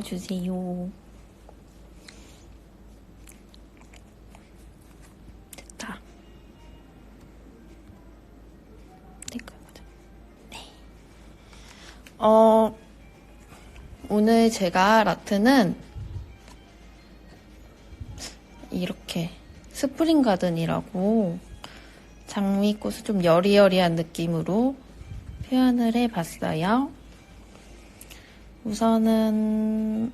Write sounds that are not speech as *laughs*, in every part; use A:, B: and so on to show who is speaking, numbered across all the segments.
A: 찍어주세요. 됐다. 네. 어, 오늘 제가 라트는 이렇게 스프링 가든이라고 장미꽃을 좀 여리여리한 느낌으로 표현을 해봤어요. 우선은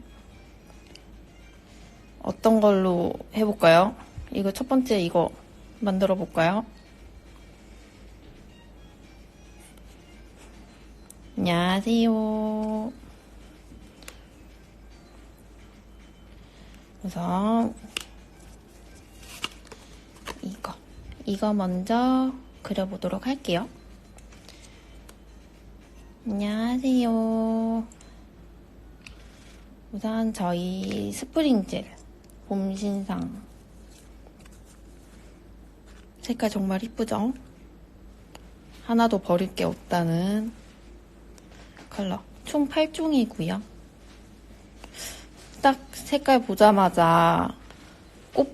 A: 어떤 걸로 해볼까요? 이거 첫 번째 이거 만들어 볼까요? 안녕하세요. 우선 이거 이거 먼저 그려보도록 할게요. 안녕하세요. 우선 저희 스프링젤 봄신상 색깔 정말 이쁘죠? 하나도 버릴 게 없다는 컬러 총 8종이고요. 딱 색깔 보자마자 꽃,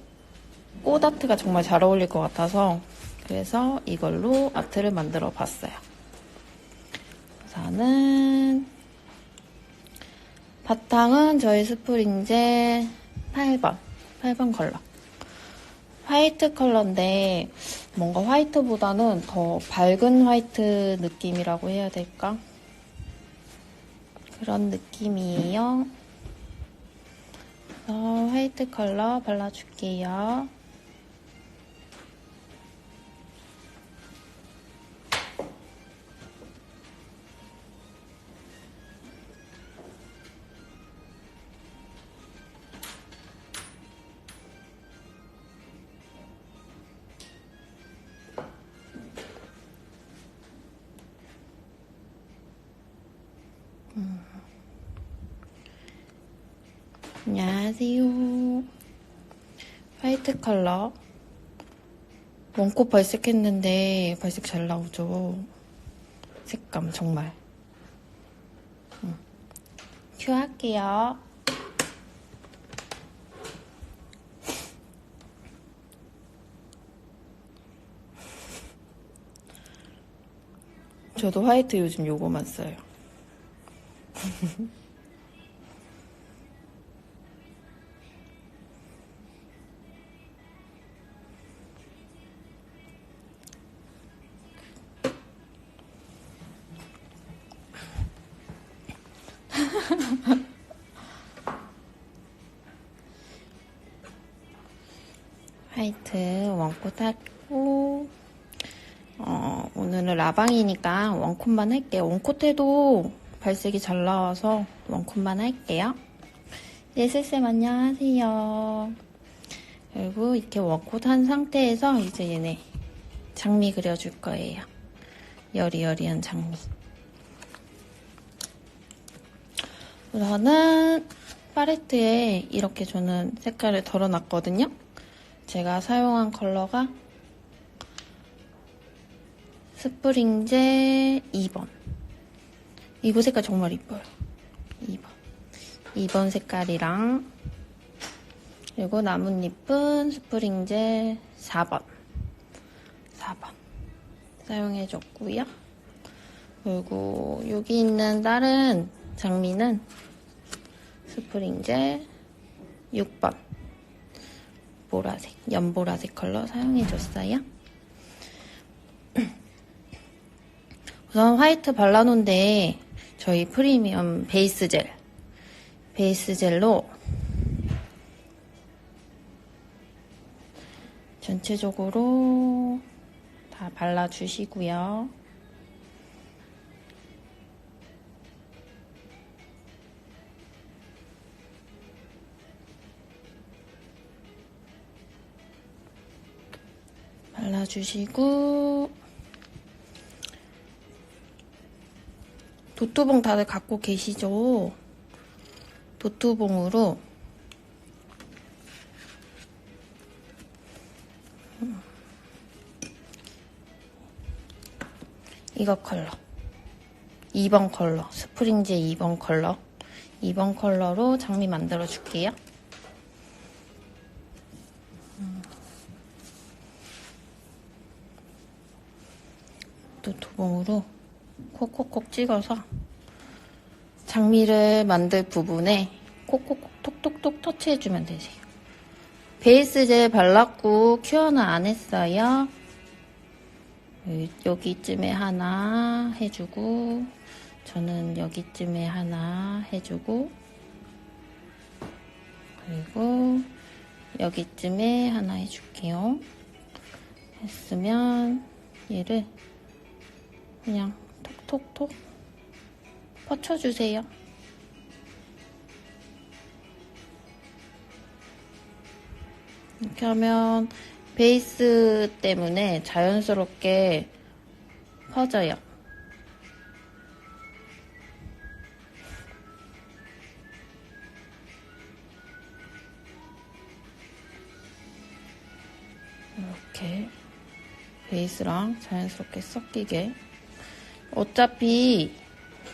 A: 꽃 아트가 정말 잘 어울릴 것 같아서 그래서 이걸로 아트를 만들어 봤어요. 우선은 바탕은 저희 스프링젤 8번, 8번 컬러. 화이트 컬러인데 뭔가 화이트보다는 더 밝은 화이트 느낌이라고 해야 될까? 그런 느낌이에요. 화이트 컬러 발라줄게요. 안녕하세요. 화이트 컬러. 원꽃 발색했는데 발색 잘 나오죠? 색감 정말. 음. 큐 할게요. 저도 화이트 요즘 요거만 써요. *laughs* 원콧 하고 어, 오늘은 라방이니까 원콧만 할게요. 원콧 해도 발색이 잘 나와서 원콧만 할게요. 예슬쌤 안녕하세요. 그리고 이렇게 원콧 한 상태에서 이제 얘네 장미 그려줄 거예요. 여리여리한 장미. 우선은 팔레트에 이렇게 저는 색깔을 덜어놨거든요. 제가 사용한 컬러가 스프링제 2번. 이거 색깔 정말 이뻐요. 2번. 2번 색깔이랑 그리고 나뭇잎은 스프링제 4번. 4번. 사용해줬고요. 그리고 여기 있는 다른 장미는 스프링제 6번. 보라색, 연보라색 컬러 사용해줬어요. 우선 화이트 발라놓은데 저희 프리미엄 베이스 젤, 베이스 젤로 전체적으로 다 발라주시고요. 발라주시고 도토봉 다들 갖고 계시죠? 도토봉으로 이거 컬러 2번 컬러 스프링제 2번 컬러 2번 컬러로 장미 만들어 줄게요. 도봉으로 콕콕콕 찍어서 장미를 만들 부분에 콕콕콕 톡톡톡 터치해주면 되세요. 베이스 젤 발랐고 큐어는 안 했어요. 여기쯤에 하나 해주고 저는 여기쯤에 하나 해주고 그리고 여기쯤에 하나 해줄게요. 했으면 얘를 그냥 톡톡톡 퍼쳐주세요. 이렇게 하면 베이스 때문에 자연스럽게 퍼져요. 이렇게 베이스랑 자연스럽게 섞이게 어차피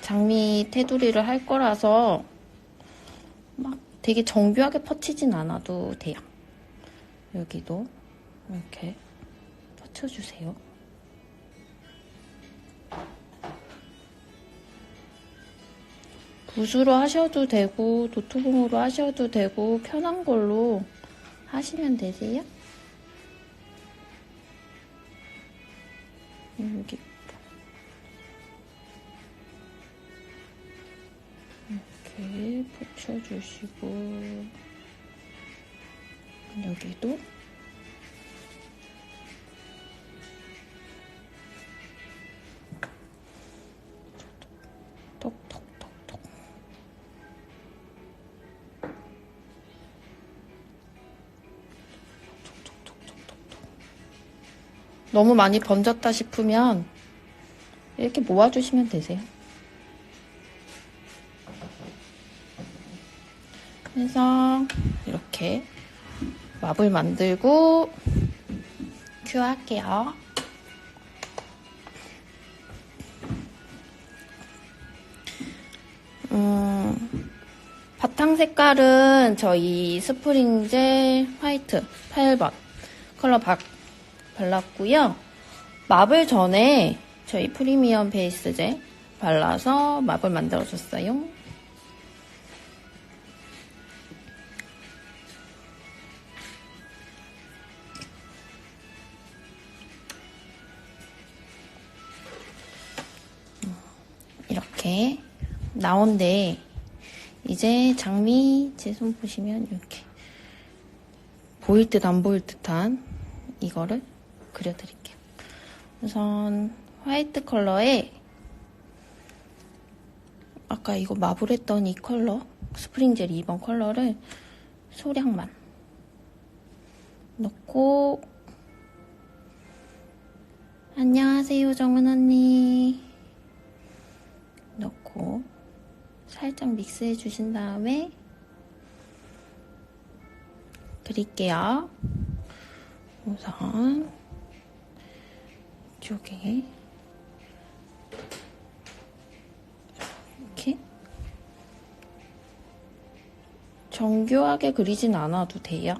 A: 장미 테두리를 할 거라서 막 되게 정교하게 퍼치진 않아도 돼요. 여기도 이렇게 퍼쳐주세요. 붓으로 하셔도 되고 노트북으로 하셔도 되고 편한 걸로 하시면 되세요. 여기 이렇게 붙여주시고 여기도 톡톡톡톡 너무 많이 번졌다 싶으면 이렇게 모아주시면 되세요. 그래서 이렇게 맙을 만들고 큐 할게요. 음, 바탕 색깔은 저희 스프링젤 화이트 8번 컬러 박 발랐고요. 맙을 전에 저희 프리미엄 베이스 젤 발라서 맙을 만들어줬어요. 이렇게 나온데 이제 장미 제 손 보시면 이렇게 보일 듯 안 보일 듯한 이거를 그려드릴게요. 우선 화이트 컬러에 아까 이거 마블했던 이 컬러 스프링젤 2번 컬러를 소량만 넣고 안녕하세요 정은 언니 넣고 살짝 믹스해 주신 다음에 드릴게요. 우선 이쪽에 이렇게 정교하게 그리진 않아도 돼요.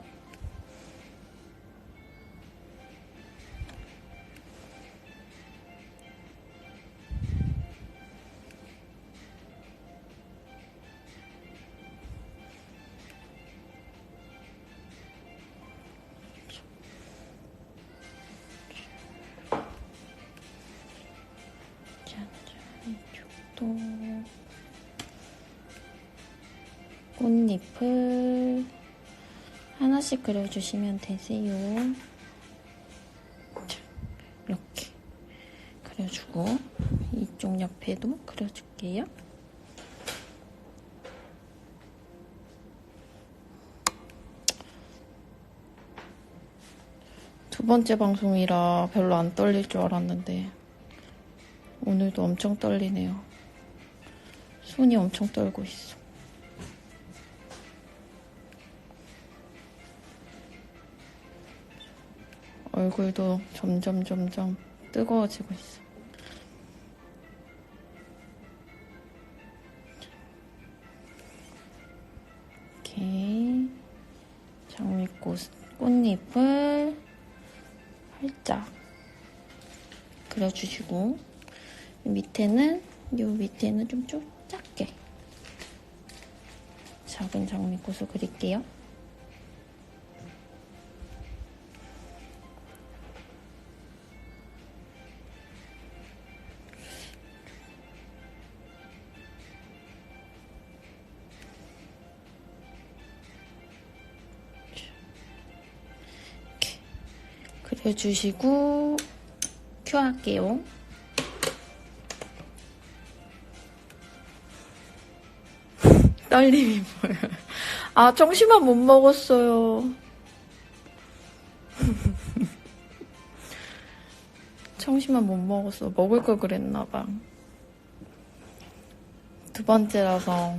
A: 꽃잎을 하나씩 그려주시면 되세요. 자, 이렇게 그려주고 이쪽 옆에도 그려줄게요. 두 번째 방송이라 별로 안 떨릴 줄 알았는데 오늘도 엄청 떨리네요. 손이 엄청 떨고 있어. 얼굴도 점점 점점 뜨거워지고 있어. 이렇게 장미꽃 꽃잎을 살짝 그려주시고 밑에는 요 밑에는 좀 좁, 작게 작은 장미꽃을 그릴게요. 그려주시고 큐 할게요. *laughs* 떨림이 보여요. 아, 정심만 못 먹었어요. *laughs* 청심만 못 먹었어. 먹을 걸 그랬나봐. 두 번째라서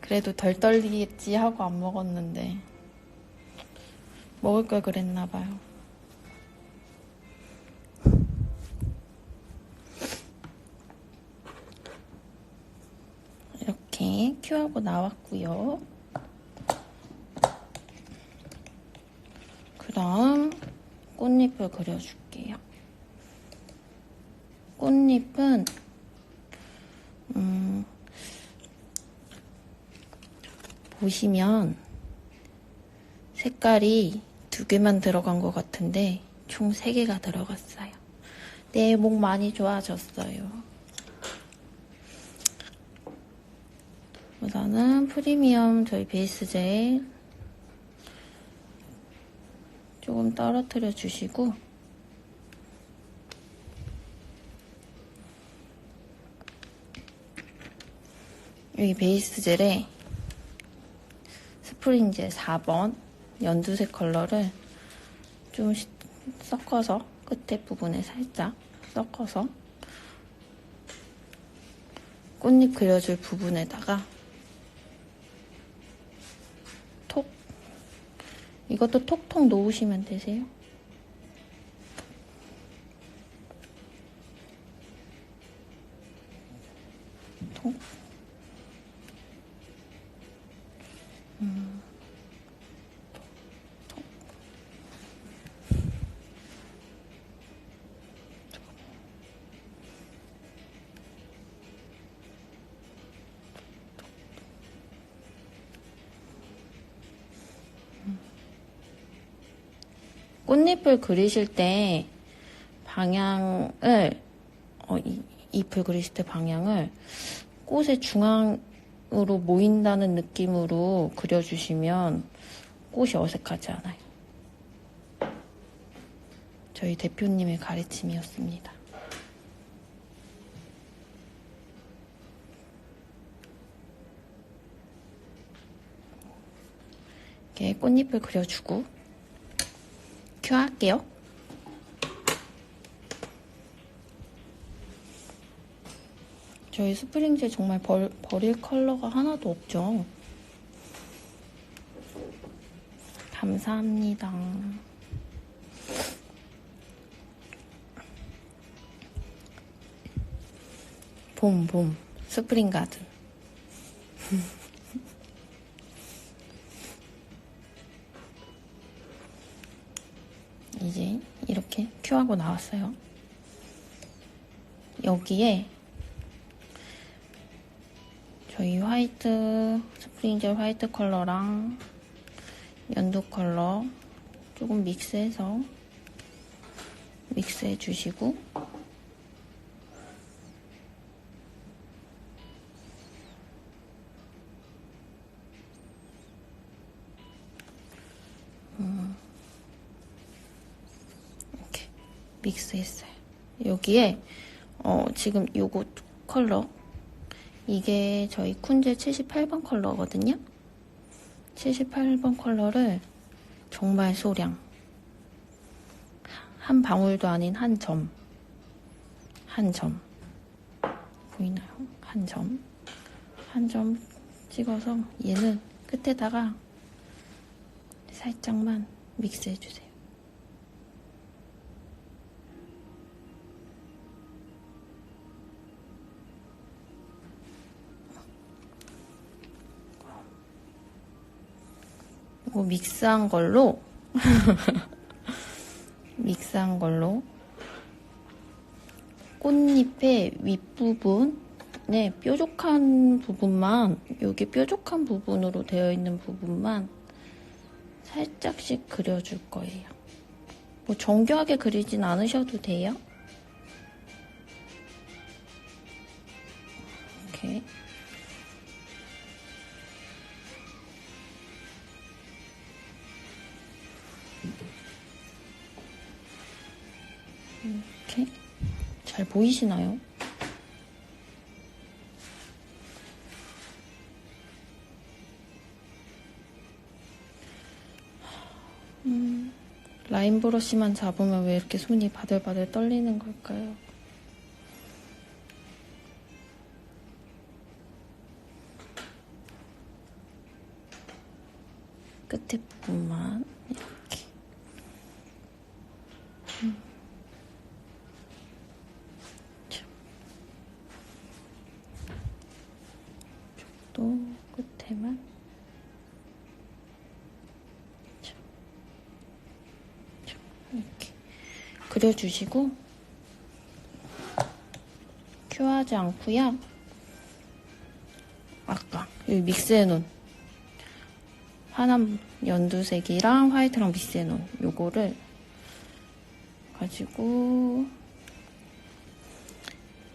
A: 그래도 덜 떨리겠지 하고 안 먹었는데 먹을 걸 그랬나봐요. 이렇게 큐하고 나왔고요. 그 다음 꽃잎을 그려줄게요. 꽃잎은 음, 보시면 색깔이 두 개만 들어간 것 같은데 총 세 개가 들어갔어요. 내 목 많이 좋아졌어요. 우선은 프리미엄 저희 베이스 젤 조금 떨어뜨려 주시고 여기 베이스 젤에 스프링 젤 4번 연두색 컬러를 좀 시- 섞어서 끝에 부분에 살짝 섞어서 꽃잎 그려줄 부분에다가 이것도 톡톡 놓으시면 되세요. 꽃잎을 그리실 때 방향을 어, 이, 잎을 그리실 때 방향을 꽃의 중앙으로 모인다는 느낌으로 그려주시면 꽃이 어색하지 않아요. 저희 대표님의 가르침이었습니다. 이렇게 꽃잎을 그려주고 큐 할게요. 저희 스프링젤 정말 벌, 버릴 컬러가 하나도 없죠. 감사합니다. 봄, 봄. 스프링 가든. *laughs* 큐하고 나왔어요. 여기에 저희 화이트 스프링젤 화이트 컬러랑 연두 컬러 조금 믹스해서 믹스해 주시고 믹스했어요. 여기에 어, 지금 요거 컬러 이게 저희 쿤제 78번 컬러거든요. 78번 컬러를 정말 소량 한 방울도 아닌 한 점, 한 점 보이나요? 한 점, 한 점 찍어서 얘는 끝에다가 살짝만 믹스해 주세요. 이거 믹스한 걸로 *laughs* 믹스한 걸로 꽃잎의 윗부분에 뾰족한 부분만 여기 뾰족한 부분으로 되어 있는 부분만 살짝씩 그려줄 거예요. 뭐 정교하게 그리진 않으셔도 돼요. 보이시나요? 음, 라인 브러쉬만 잡으면 왜 이렇게 손이 바들바들 떨리는 걸까요? 끝에 부분만 이렇게 또 끝에만 자, 자, 이렇게 그려주시고 큐하지 않고요. 아까 여기 믹스해놓은 환한 연두색이랑 화이트랑 믹스해놓은 요거를 가지고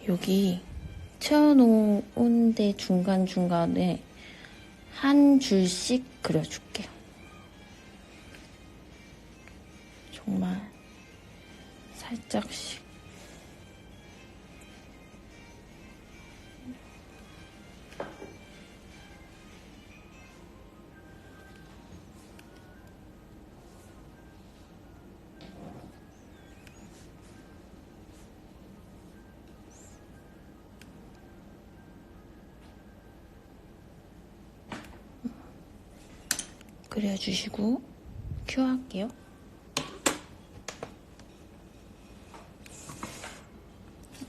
A: 여기 채워놓은 데 중간중간에 한 줄씩 그려줄게요. 정말 살짝씩. 그려주시고 큐 할게요.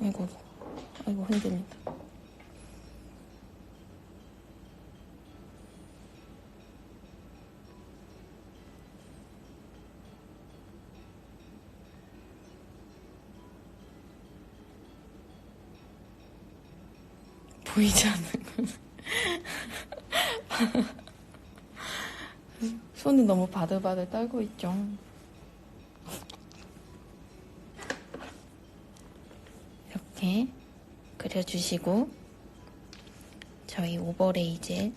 A: 아이고, 아이고 흔들린다. 보이지 않는 거. *laughs* 손은 너무 바들바들 떨고 있죠. 그려주시고 저희 오버레이 젤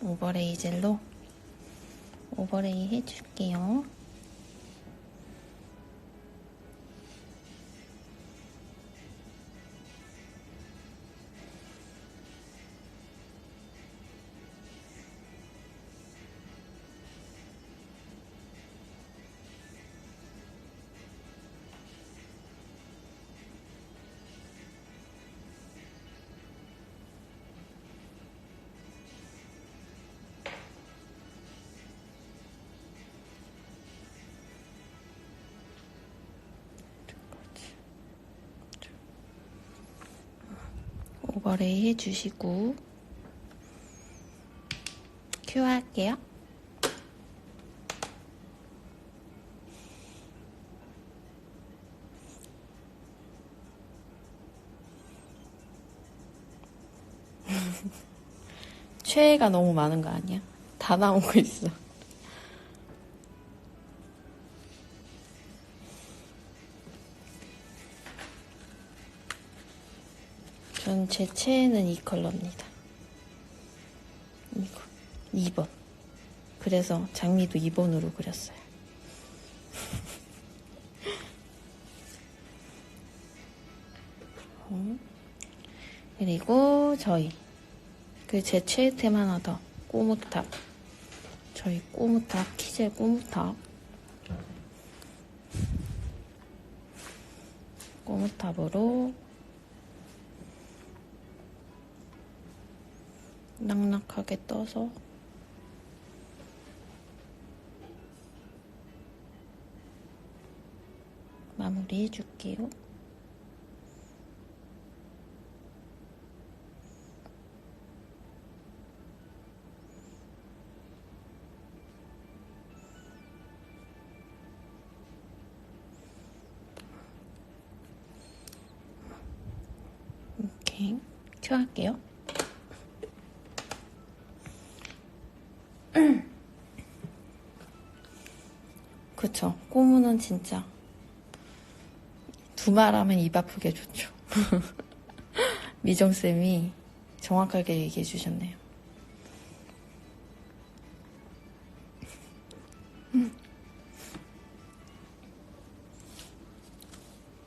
A: 오버레이 젤로 오버레이 해줄게요. 오버레이 해주시고 큐 할게요. *laughs* 최애가 너무 많은 거 아니야? 다 나오고 있어. 전 제 최애는 이 컬러입니다. 이거 2번. 그래서 장미도 2번으로 그렸어요. *laughs* 음. 그리고 저희 그 제 최애템 하나 더 꼬무탑 저희 꼬무탑 키젤 꼬무탑 꼬무탑으로 낙낙하게 떠서 마무리 해줄게요. 오케이. 켜할게요. 꼬무는 진짜 두 말하면 입 아프게 좋죠. *laughs* 미정쌤이 정확하게 얘기해 주셨네요.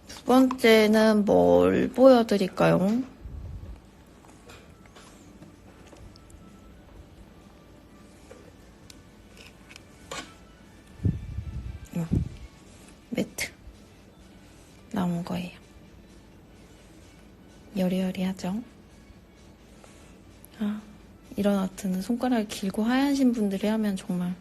A: 두 번째는 뭘 보여드릴까요? 요 여리여리하죠? 아, 이런 아트는 손가락이 길고 하얀신 분들이 하면 정말